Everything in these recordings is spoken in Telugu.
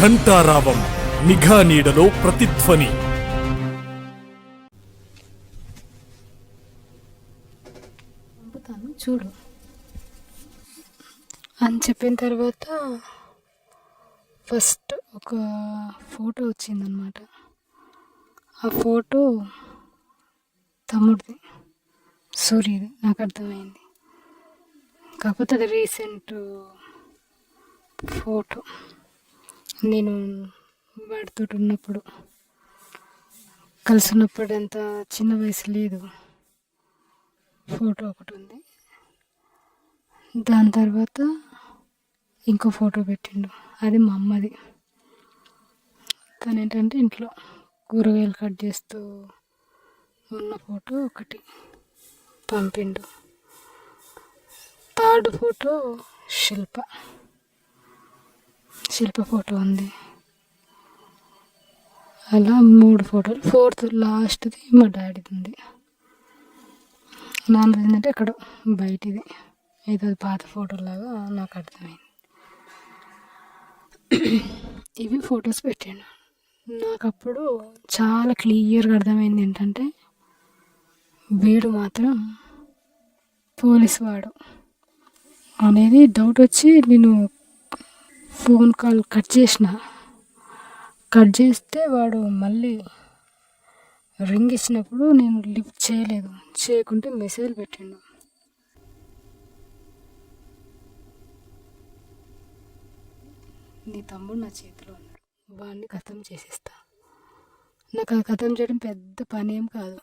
ఘంటారావం నిఘా నీడలో ప్రతిధ్వని. చూడు. అని చెప్పిన తర్వాత ఫస్ట్ ఒక ఫోటో వచ్చిందనమాట. ఆ ఫోటో తమ్ముడిది సూర్యుది నాకు అర్థమైంది. కాకపోతే అది రీసెంట్ ఫోటో. నేను వాడితో ఉన్నప్పుడు కలిసి ఉన్నప్పుడు అంత చిన్న వయసు లేదు. ఫోటో ఒకటి ఉంది. దాని తర్వాత ఇంకో ఫోటో పెట్టిండు. అది మా అమ్మది. తను ఏంటంటే ఇంట్లో కూరగాయలు కట్ చేస్తూ ఉన్న ఫోటో ఒకటి పంపిండు. Third photo Shilpa. Shilpa photo ఉంది. అలా మూడు ఫోటోలు. ఫోర్త్ లాస్ట్ది మా డాడీది. ఉంది నాన్నది ఏంటంటే ఎక్కడో? బయటిది. ఏదో పాత ఫోటోలాగా నాకు అర్థమైంది. ఇవి ఫొటోస్ పెట్టాను. నాకు అప్పుడు చాలా క్లియర్గా అర్థమైంది ఏంటంటే వీడు మాత్రం పోలీస్ వాడు. అనేది డౌట్ వచ్చి నేను ఫోన్ కాల్ కట్ చేసిన. కట్ చేస్తే వాడు మళ్ళీ రింగ్ ఇచ్చినప్పుడు నేను లిఫ్ట్ చేయలేదు. చేయకుంటే మెసేజ్ పెట్టిండు. నీ తమ్ముడు నా చేతిలో ఉన్నాడు. వాడిని ఖతం చేసేస్తా. నాకు అది ఖతం చేయడం పెద్ద పని ఏం కాదు.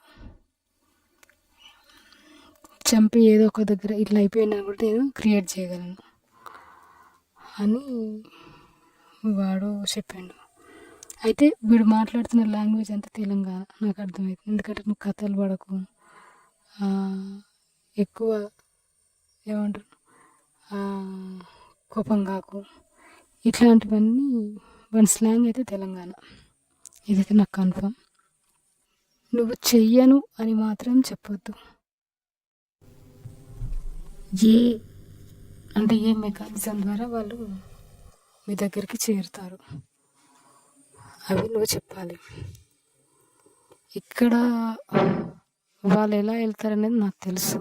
చంపి ఏదో ఒక దగ్గర ఇట్లా అయిపోయినా కూడా నేను క్రియేట్ చేయగలను. అని వాడు చెప్పాడు. అయితే వీడు మాట్లాడుతున్న లాంగ్వేజ్ అంతా తెలంగాణ నాకు అర్థమవుతుంది ఎందుకంటే నువ్వు కథలు పడకు. ఎక్కువ ఏమంటారు? కోపం కాకు. ఇట్లాంటివన్నీ వన్ స్లాంగ్ అయితే తెలంగాణ. ఇదైతే నాకు కన్ఫర్మ్. నువ్వు చెయ్యను అని మాత్రం చెప్పొద్దు. ఏ అంటే ఏ మెకానిజం ద్వారా వాళ్ళు మీ దగ్గరికి చేరుతారు? అవి నువ్వు చెప్పాలి. ఇక్కడ వాళ్ళు ఎలా వెళ్తారనేది నాకు తెలుసు.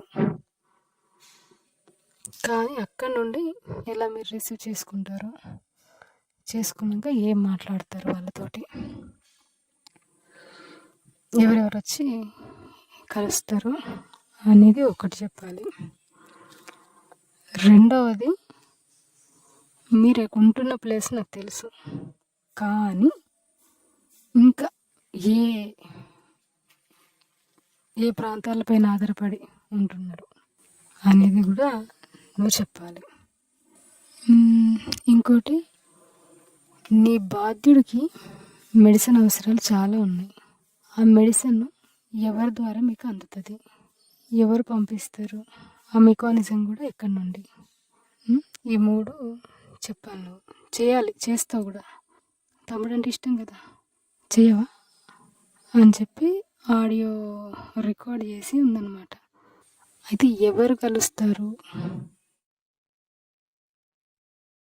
కానీ అక్కడ నుండి ఎలా మీరు రిసీవ్ చేసుకుంటారో చేసుకున్నాక ఏం మాట్లాడతారు వాళ్ళతోటి? ఎవరెవరు వచ్చి కలుస్తారు అనేది ఒకటి చెప్పాలి. రెండవది మీరు ఉంటున్న ప్లేస్ నాకు తెలుసు. కానీ ఇంకా ఏ ఏ ప్రాంతాలపైన ఆధారపడి ఉంటున్నారు అనేది కూడా నువ్వు చెప్పాలి. ఇంకోటి నీ బాధ్యుడికి మెడిసిన్ అవసరాలు చాలా ఉన్నాయి. ఆ మెడిసిన్ ఎవరి ద్వారా మీకు అందుతుంది? ఎవరు పంపిస్తారు? ఆ మెకానిజం కూడా ఎక్కడి నుండి. ఈ మూడు చెప్పాను నువ్వు చేయాలి చేస్తావు కూడా. తమ్ముడు అంటే ఇష్టం కదా. చేయవా? అని చెప్పి ఆడియో రికార్డ్ చేసి ఉందన్నమాట. అయితే ఎవరు కలుస్తారు?